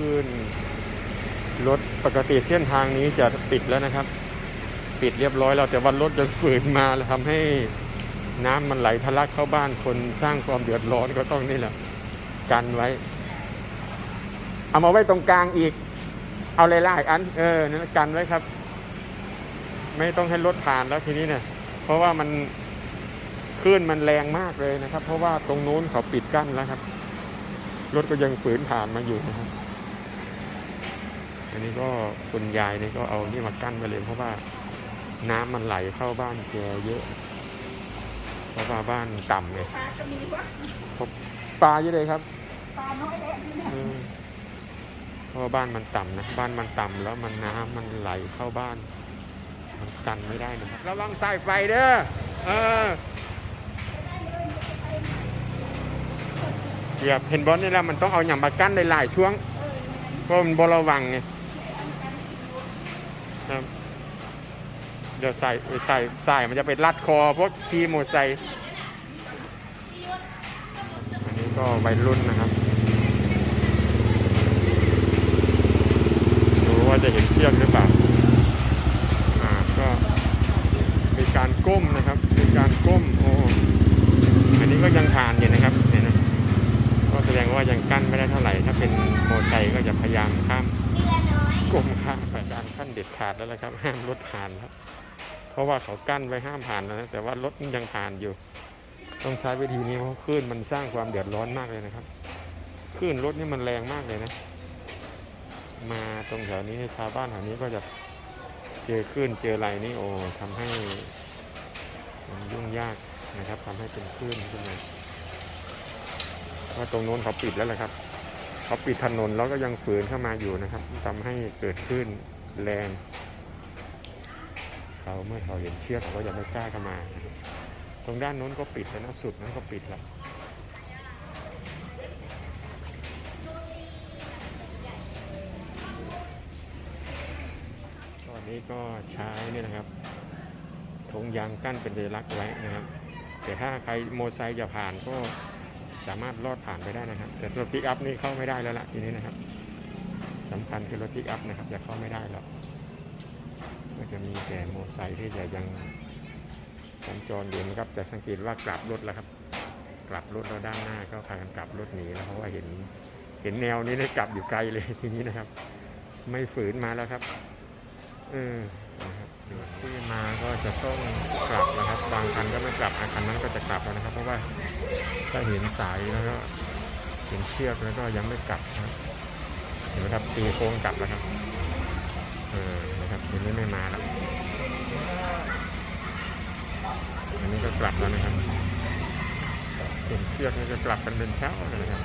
ขึ้น รถปกติเส้นทางนี้จะปิดแล้วนะครับ ปิดเรียบร้อยแล้วแต่วันรถยังฝืนมาแล้วทำให้น้ำมันไหลทะลักเข้าบ้านคนสร้างความเดือดร้อนก็ต้องนี่แหละกันไว้ เอามาไว้ตรงกลางอีก เอาหลายๆอัน เออนั่นกันไว้ครับ ไม่ต้องให้รถผ่านแล้วทีนี้เนี่ย เพราะว่ามันคลื่นมันแรงมากเลยนะครับ เพราะว่าตรงนู้นเขาปิดกั้นแล้วครับ รถก็ยังฝืนผ่านมาอยู่นะครับ นนี้ก็คุณยายนี่ก็เอานี่มากั้นไปเลย เพราะว่าน้ำมันไหลเข้าบ้านแกเยอะ เพราะว่าบ้านต่ำไงปลาก็มีวะปลาเยอะเลยครับปลาน้อยแน่นี่นะเออเพราะว่าบ้านมันต่ำนะบ้านมันต่ำแล้วมันน้ำมันไหลเข้าบ้าน มันกันไม่ได้นะครับระวังสายไฟเด้อเออเหยียบเห็นบอลนี่แล้วมันต้องเอาอย่างมากั้นในหลายๆช่วงเพราะมันบระวังไง ครับเดี๋ยวใส่ใส่ใส่มันจะเป็นรัดคอพวกขี่มอไซค์อันนี้ก็วัยรุ่นนะครับดูว่าจะเห็นเชือกหรือเปล่าอ่าก็มีการก้มนะครับมีการก้มโอ้อันนี้ก็ยังผ่านอยู่นะครับเนี่ยนะก็แสดงว่ายังกั้นไม่ได้เท่าไหร่ ถ้าเป็นโมอไซค์ก็จะพยายามข้าม ก้มข้ามไปการขั้นเด็ดขาดแล้วนะครับ ห้ามรถผ่านครับเพราะว่าเขากั้นไว้ห้ามผ่านแล้วนะแต่ว่ารถยังผ่านอยู่ ต้องใช้วิธีนี้เพราะคลื่นมันสร้างความเดือดร้อนมากเลยนะครับคลื่นรถนี่มันแรงมากเลยนะ มาตรงแถวนี้ชาวบ้านแถวนี้ก็จะเจอคลื่นเจออะไรนี่โอ้ทำให้มันยุ่งยากนะครับทำให้เป็นคลื่นขึ้นมาว่าตรงโน้นเขาปิดแล้วแหละครับ เขาปิดถนนแล้วก็ยังฝืนเข้ามาอยู่นะครับทำให้เกิดคลื่นแรงเขาเมื่อเขาเห็นเชือกเขาก็จะไม่กล้าเข้ามา ตรงด้านโน้นก็ปิดแล้วนะสุดนั้นก็ปิดแล้วตอนนี้ก็ใช้นี่นะครับธงยางกั้นเป็นสัญลักษณ์ไว้นะครับ แต่ถ้าใครโมไซค์จะผ่านก็ สามารถลอดผ่านไปได้นะครับ แต่รถปิกอัพนี่เข้าไม่ได้แล้วล่ะทีนี้นะครับสำคัญคือรถปิกอัพนะครับจะเข้าไม่ได้แล้วก็จะมีแต่โมไซค์ที่จะยังสัญจรอยู่นะครับจะสังเกตว่ากลับรถแล้วครับ กลับรถแล้วด้านหน้าก็พากันกลับรถหนีแล้วเพราะว่าเห็นเห็นแนวนี้ได้กลับอยู่ไกลเลยทีนี้นะครับ ไม่ฝืนมาแล้วครับเออนะครับที่มาก็ จะต้องกลับนะครับ บางคันก็ไม่กลับอะคันนั้นก็จะกลับแล้วนะครับ เพราะว่าถ้าเห็นสายแล้วก็เห็นเชือกแล้วก็ยังไม่กลับนะครับเห็นไหมครับตีโค้งกลับแล้วครับเออนะครับทีนี้ไม่มาแล้วอันนี้ก็กลับแล้วนะครับเห็นเชือกนี่ก็กลับกันเป็นแถวเลยนะครับ